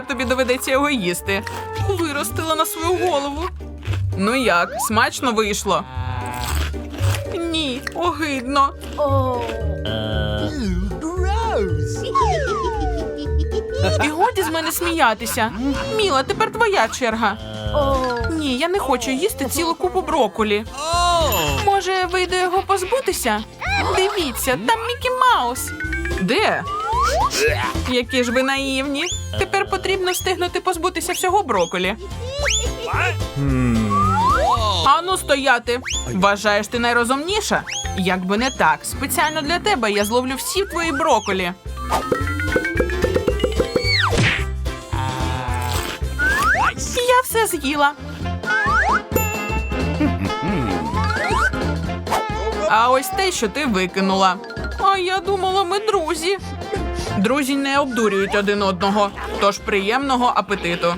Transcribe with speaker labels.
Speaker 1: тепер тобі доведеться його їсти. Виростила на свою голову. Ну як, смачно вийшло? Ні, огидно. І годі з мене сміятися. Міла, тепер твоя черга. Ні, я не хочу їсти цілу купу броколі. Може, вийде його позбутися? Дивіться, там Мікі Маус. Де? Які ж ви наївні. Тепер потрібно встигнути позбутися всього броколі. Ану стояти. Вважаєш ти найрозумніша? Якби не так, спеціально для тебе я зловлю всі твої броколі. Я все з'їла. А ось те, що ти викинула. А я думала, ми друзі. Друзі не обдурюють один одного, тож приємного апетиту.